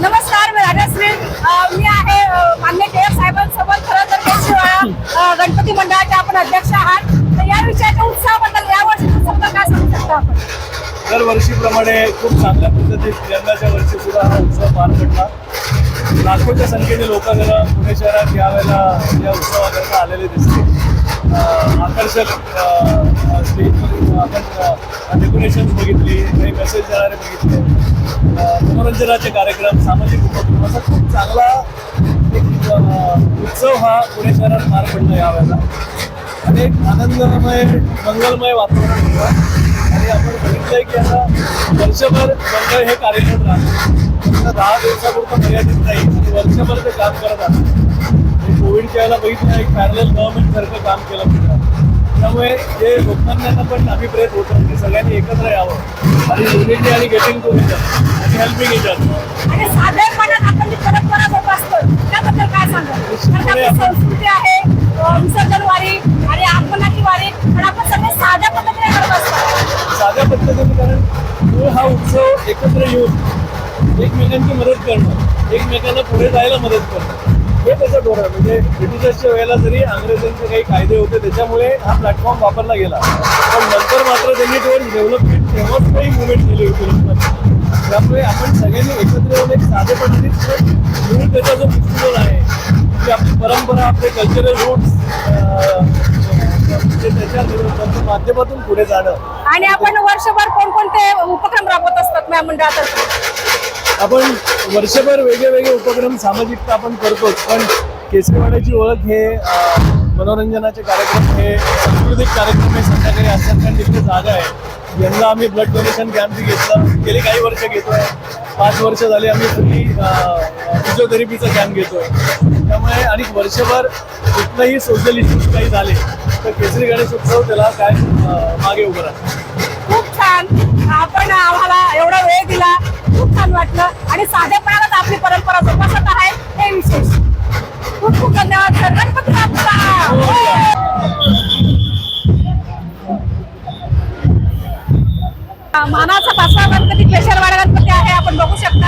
नमस्कार मी मी आहे मान्य के साहेबांसोबत खरं तर गणपती मंडळाचे आपण अध्यक्ष आहात. तर या विषयाच्या उत्साहाबद्दल यावर्षी तुमचं काय सांगू शकता आपण? दरवर्षीप्रमाणे खूप चांगल्या पद्धतीत यंदाच्या वर्षी सुद्धा हा उत्सव पार पडला. लाखोच्या संख्येने लोक जरा पुणे शहरात यावेळेला या उत्सवाकरता आलेले दिसते आकर्षक अं, आपण डेकोरेशन बघितली काही मेसेज देणारे बघितले. मनोरंजनाचे कार्यक्रम सामाजिक उपक्रम असा खूप चांगला एक उत्सव हा पुणे शहरात पार पडला यावेळेला आणि एक आनंदमय मंगलमय वातावरण होतं. आणि आपण बघितलंय की आता वर्षभर मंडळ हे कार्यक्रम राहतं. दहा दिवसापुरतं मर्यादित नाही आणि वर्षभर ते काम करत असतात आणि कोविडच्या वेळेला बघितलं एक पॅरल गव्हर्नमेंट सारखं काम केलं. मित्र त्यामुळे जे लोकमान्यांना पण अभिप्रेत होतं की सगळ्यांनी एकत्र यावं. आणि युनिटी आणि गेटिंग टू इच आणि हेल्पिंग इच आणि साधेपणात आपण जी परंपरा जोपासतो त्याबद्दल काय संस्कृती आहे विसर्जन वारी आणि आगमनाची वारी पण आपण सगळे साध्या पद्धतीने करत असतो. साध्या पद्धतीने कारण मूळ हा उत्सव एकत्र येऊन एकमेकांची मदत करणं एकमेकांना पुढे जायला मदत करणं. हे त्याचं धोरण आहे. म्हणजे ब्रिटिशर्सच्या वेळेला जरी अंग्रेजांचे काही कायदे होते त्याच्यामुळे हा प्लॅटफॉर्म वापरला गेला. पण नंतर मात्र त्यांनी टुवर्ड्स डेव्हलपमेंट तेव्हाच काही मुवमेंट केली होती लोकांची त्यामुळे आपण सगळ्यांनी एकत्र येऊन एक साधे पद्धतीत मूळ त्याचा जो दृष्टिकोन आहे की आपली परंपरा आपले कल्चरल रूट्स म्हणजे त्याच्या त्याच्या माध्यमातून पुढे जाणं. आणि आपण वर्षभर कोणकोणते उपक्रम राबवत असतात मॅम मंडळातर्फे? आपण वर्षभर वेगळे वेगळे उपक्रम सामाजिकता आपण करतोच पण केसरीवाड्याची ओळख हे मनोरंजनाचे कार्यक्रम हे सांस्कृतिक कार्यक्रम हे संध्याकाळी असतात कारण तिथे जागा आहे. यंदा आम्ही ब्लड डोनेशन कॅम्प घेतला गेले काही वर्ष घेतोय. पाच वर्ष झाले आम्ही फ्री फिजिओथेरपीचा कॅम्प घेतोय. त्यामुळे आणि वर्षभर कुठलंही सोशल इश्यूज काही झाले तर केसरी गणेश उत्सव त्याला काय मागे उभं राहतो खूप छान. आपण आम्हाला एवढा वेळ दिला. खूप छान वाटलं आणि साधेपणालाच आपली परंपरा जोपासत आहे. हे विशेष. खूप खूप धन्यवाद सर. गणपती मानाचा पाचवा गणपती पेशरवाडा गणपती आहे. आपण बघू शकता.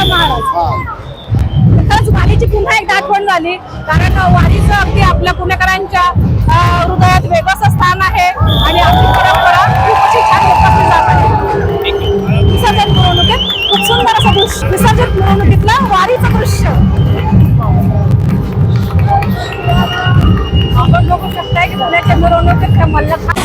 तुकाराम महाराज. खरंच वारीची पुन्हा एकदा आठवण झाली कारण वारीचं अगदी आपल्या पुणेकरांच्या हृदयात वेगळंच स्थान आहे आणि आपली परंपरा खूप अशी छान जोपासली जात आहे. विसर्जन मिरवणुकीत खूप सुंदर असं दृश्य विसर्जन मिरवणुकीतलं वारीचं दृश्य. आपण बघू शकताय की पुण्याच्या मिरवणुकीत मल्लखा